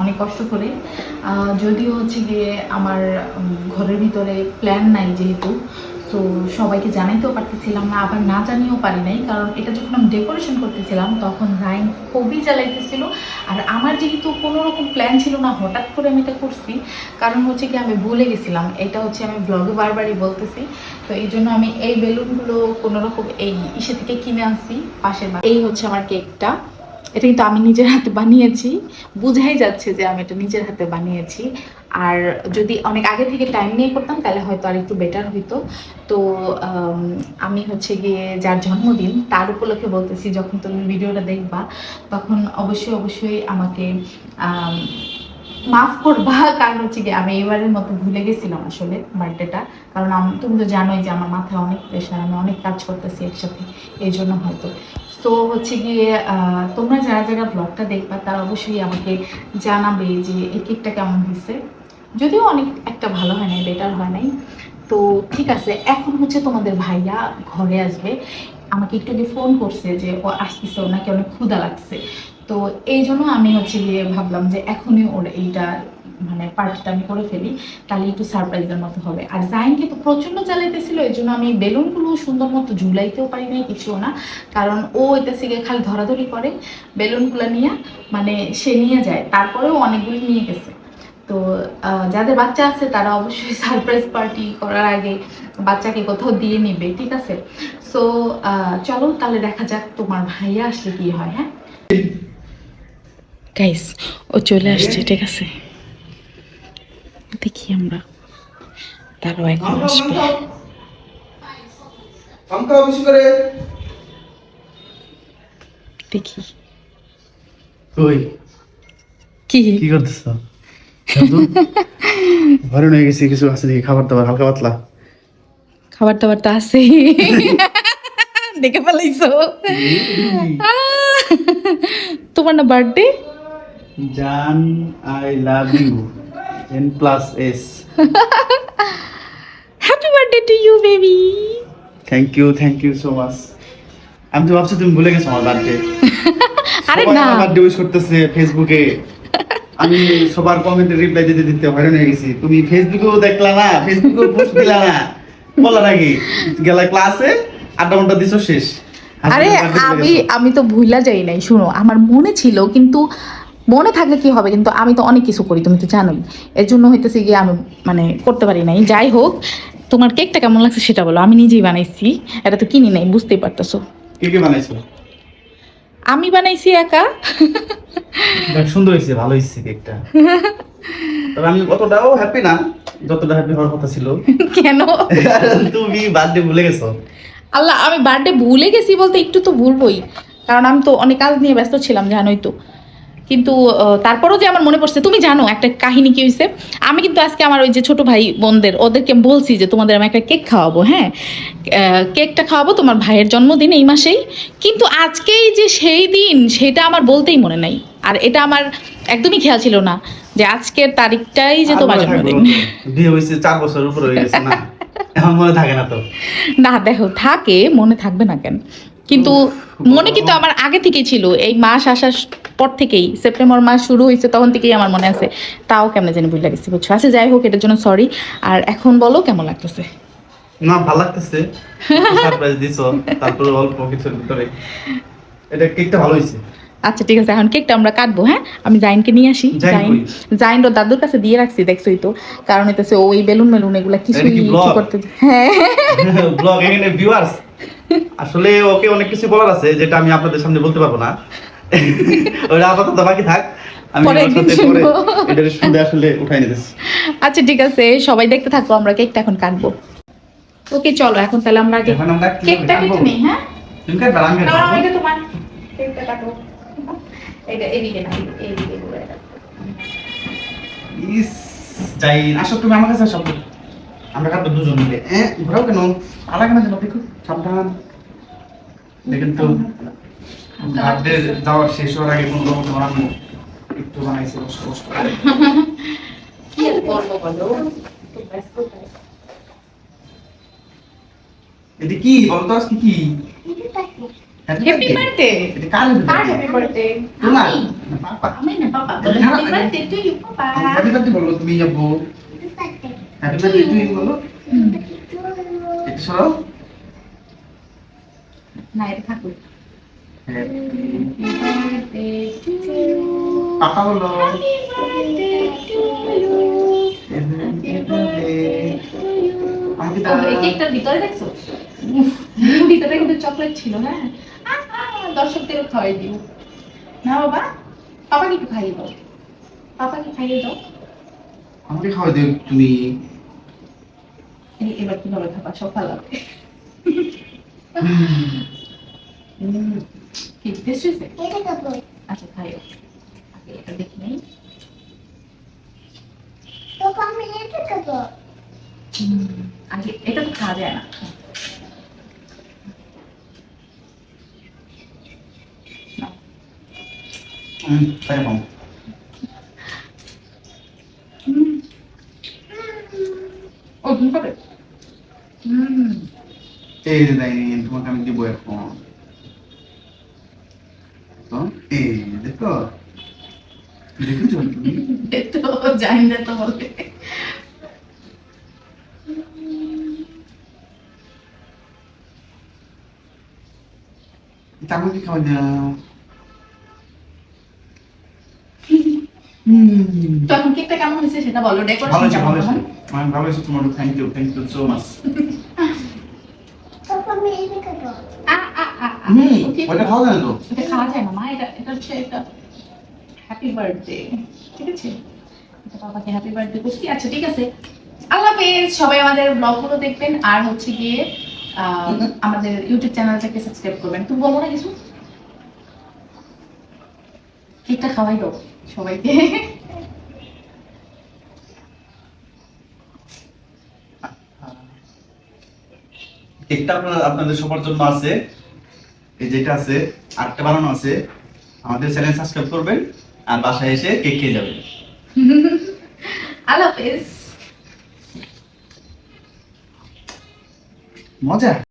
অনেক কষ্ট করে। যদিও হচ্ছে গিয়ে আমার ঘরের ভিতরে প্ল্যান নাই যেহেতু, তো সবাইকে জানাইতেও পারতেছিলাম না, আবার না জানিয়েও পারি নাই। কারণ এটা যখন আমি ডেকোরেশন করতেছিলাম, তখন রাইন খুবই জ্বালাইতেছিল। আর আমার যেহেতু কোনো রকম প্ল্যান ছিল না, হঠাৎ করে আমি এটা করছি, কারণ হচ্ছে কি আমি ভুলে গেছিলাম। এটা হচ্ছে আমি ব্লগে বারবারই বলতেছি। তো এই জন্য আমি এই বেলুনগুলো কোনো রকম এই ইসে থেকে কিনে আনছি, পাশের এই হচ্ছে আমার কেকটা এটা কিন্তু আমি নিজের হাতে বানিয়েছি। বুঝাই যাচ্ছে যে আমি এটা নিজের হাতে বানিয়েছি। আর যদি অনেক আগে থেকে টাইম নিয়ে করতাম, তাহলে হয়তো আর একটু বেটার হইতো। তো আমি হচ্ছে গিয়ে যার জন্মদিন, তার উপলক্ষে বলতেছি, যখন তুমি ভিডিওটা দেখবা, তখন অবশ্যই অবশ্যই আমাকে মাফ করবা। কারণ হচ্ছে কি আমি এবারের মতো ভুলে গেছিলাম আসলে বার্থডেটা। কারণ তুমি তো জানোই যে আমার মাথায় অনেক প্রেশার আমি অনেক কাজ করতেছি একসাথে। এই জন্য হয়তো। তো হচ্ছে গিয়ে তোমরা যারা যারা ব্লগটা দেখবা, তারা অবশ্যই আমাকে জানাবে যে এই কেকটা কেমন হয়েছে। যদিও অনেক একটা ভালো হয় নাই বেটার হয় নাই। তো ঠিক আছে, এখন হচ্ছে তোমাদের ভাইয়া ঘরে আসবে। আমাকে একটু আগে ফোন করছে যে ও আসতেছে ওনাকে অনেক ক্ষুধা লাগছে। তো এই জন্য আমি হচ্ছে গিয়ে ভাবলাম যে এখনই ওর এইটা মানে পার্টিটা আমি করে ফেলি তাহলে একটু সারপ্রাইজের মতো হবে। আর জাইনকে তো প্রচণ্ড জ্বালাইতেছিল এই জন্য আমি বেলুনগুলো সুন্দর মতো ঝুলাইতেও পারি নাই কিছুও না। কারণ ও এটাছে গিয়ে খালি ধরাধরি করে বেলুনগুলো নিয়ে মানে সে নিয়ে যায়। তারপরেও অনেকগুলি নিয়ে গেছে। তো যাদের বাচ্চা আছে তারা অবশ্যই সারপ্রাইজ পার্টি করার আগে বাচ্চাকে কোথাও দিয়ে নিবে ঠিক আছে? সো চলো তাহলে দেখা যাক তোমার ভাইয়া আসলে কি হয় হ্যাঁ? গাইস ও চলে আসছে ঠিক আছে? দেখি আমরা। তারাও এখন আসবে দেখি। ওই কি? কি করতেছ? ঘরে নিয়ে গেছি কিছু আছে নাকি? খাবার দাবার হালকা পাতলা। খাবার দাবার তো আছে। দেখে ফেলাইছো। তোমার না বার্থডে জান I love you. N plus S happy birthday to you baby thank you thank you so much আমি তো ভাবছি তুমি ভুলে গেছো আমার বার্থডে আরে না। বার্থডে উইশ করতেছে ফেসবুকে আমি সবার কমেন্টে রিপ্লাই দিতে দিতে হয়রান হয়ে গেছি। তুমি ফেসবুকেও দেখলা না ফেসবুকেও পোস্ট দিলা না। বলা নাকি গেলা ক্লাসে আড্ডা ঘণ্টা দিছো শেষ। আরে আমি আমি তো ভুলা যাই নাই শুনো। আমার মনে ছিল কিন্তু মনে থাকলে কি হবে? কিন্তু আমি তো অনেক কিছু করি তুমি তো জানোই। এর জন্য হইতেছে গিয়ে আমি মানে করতে পারি নাই। যাই হোক তোমার কেকটা কেমন লাগছে সেটা বলো। আমি নিজেই বানাইছি। এটা তো কিনি নাই বুঝতেই পারতেছো। কে কে বানাইছো? আমি বানাইছি একা। সুন্দর হয়েছে ভালো হয়েছে কেকটা। তবে আমি অতটাও হ্যাপি না যতটা হ্যাপি হওয়ার কথা ছিল। কেন? তুমি বার্থডে ভুলে গেছো। আল্লাহ আমি বার্থডে ভুলে গেছি বলতে একটু তো ভুলবই। কারণ আমি তো অনেক কাজ নিয়ে ব্যস্ত ছিলাম জানোই তো। কিন্তু তারপরও যে আমার মনে পড়ছে তুমি জানো একটা কাহিনী কি হয়েছে আমি কিন্তু আজকে আমার ওই যে ছোট ভাই বোনদের ওদেরকে বলছি যে তোমাদের আমি একটা কেক খাওয়াবো হ্যাঁ? কেকটা খাওয়াবো তোমার ভাইয়ের জন্মদিন এই মাসেই। কিন্তু আজকেই যে সেই দিন সেটা আমার বলতেই মনে নাই। আর এটা আমার একদমই খেয়াল ছিল না যে আজকের তারিখটাই যে তোমার জন্মদিন। বিয়ে হয়েছে চার বছর উপর হয়ে গেছে না? এখন মনে থাকে না তো। না দেখো থাকে মনে থাকবে না কেন? কিন্তু মনে কিন্তু আমার আগে থেকেই ছিল এই মাস আসার পর থেকেই সেপ্টেম্বর মাস শুরু হয়েছে তখন থেকেই আমার মনে আছে তাও কেমন জানি বুঝলে গেছি বুঝছ? আচ্ছা যাই হোক এটার জন্য সরি আর এখন বলো কেমন লাগতেছে? না ভালো লাগতেছে। সারপ্রাইজ দিছো তারপরে অল্প কিছুর ভিতরে। এটা কেকটা ভালো হয়েছে। আচ্ছা ঠিক আছে এখন কেকটা আমরা কাটবো হ্যাঁ? আমি জাইনকে নিয়ে আসি। জাইন জাইন? ও দাদুর কাছে দিয়ে রাখছি দেখছোই তো। কারণ এটাছে ওই বেলুন মেলুন এগুলা কিছুই করতে হ্যাঁ। ব্লগ এখানে ভিউয়ার্স আসলে ওকে অনেক কিছু বলার আছে যেটা আমি আপনাদের সামনে বলতে পারব না। ওটা আপাতত বাকি থাক। ওর আসলে উঠাই নিতেছি। আচ্ছা ঠিক আছে সবাই দেখতে থাকব আমরা কেকটা এখন কাটবো। ওকে চলো এখন তাহলে আমরা আগে কেকটা? কেটে নিই হ্যাঁ? তুমি কাটবা আমি না, এটা তোমার কেকটা কাটো। এটা এদিকে না এদিকে ঘুরে ইস যাই আসো তুমি আমার কাছে আসো। আমরা কাটবো দুজন মিলে। এ ঘোরাও কেন? আলাদা কেন যেন দেখো সাবধান। দেখেন তো। বার্থডে যাওয়ার শেষ হওয়ার আগে কোনো রকম বানানো একটু বানাইছে কষ্ট কষ্ট কি আর করব বলো? তো এটা কি? বলো তো আজকে কি? হ্যাপি বার্থডে এটা কার কার হ্যাপি বার্থডে তোমার? পাপা। আমি না papa. Happy birthday to you papa. Happy birthday বলো তুমি যাব হ্যাপি বার্থডে টু ইউ বলো। একটু সরাও। না এটা থাকুক। ও, এই কেকটার ভিতরে দেখছ? ভিতরে কিন্তু চকলেট ছিল হ্যাঁ। দর্শকদেরও খাওয়াই দিও। না বাবা পাপাকে একটু খাইয়ে দাও। পাপাকে খাইয়ে দাও। আমাকে খাওয়া দিও তুমি। এই এবার কীভাবে খাবা সব ফালাবে কি টেস্ট হয়েছে আচ্ছা খাইও আগে এটা দেখি নেই হুম, আগে এটা তো খাওয়া যায় না। নাও। তাই পাবো হুম। ও তুমি খাবে হুম এই যে তোমাকে আমি দিব এখন তো এই যে দেখো দেখেছ তুমি এ তো জানি না তো বলে এটা আমাকে খাওয়া দাও। হুম। তো এখন কেকটা কেমন হয়েছে সেটা বলো ডেকোরেশন হয়েছে ভালো হয়েছে। আমি ভালো হয়েছে তোমার thank you thank you so much. Hmm okay. খাওয়া যায় তো? এটা খাওয়া যায় না মা এটা এটা হচ্ছে এটা হ্যাপি বার্থডে ঠিক আছে? এটা বাবাকে হ্যাপি বার্থডে আচ্ছা ঠিক আছে। আল্লাহ সবাই আমাদের ব্লগগুলো দেখবেন। আর হচ্ছে গিয়ে আমাদের ইউটিউব চ্যানেলটাকে সাবস্ক্রাইব করবেন। তুমি বলো না কিছু? কেকটা খাওয়াই দাও সবাইকে। কেকটা আপনারা আপনাদের সবার জন্য আছে। এই যেটা আছে আটটা বানানো আছে। আমাদের চ্যানেল সাবস্ক্রাইব করবেন। আর বাসায় এসে কেক খেয়ে যাবে। আল্লাহ হাফেজ মজা।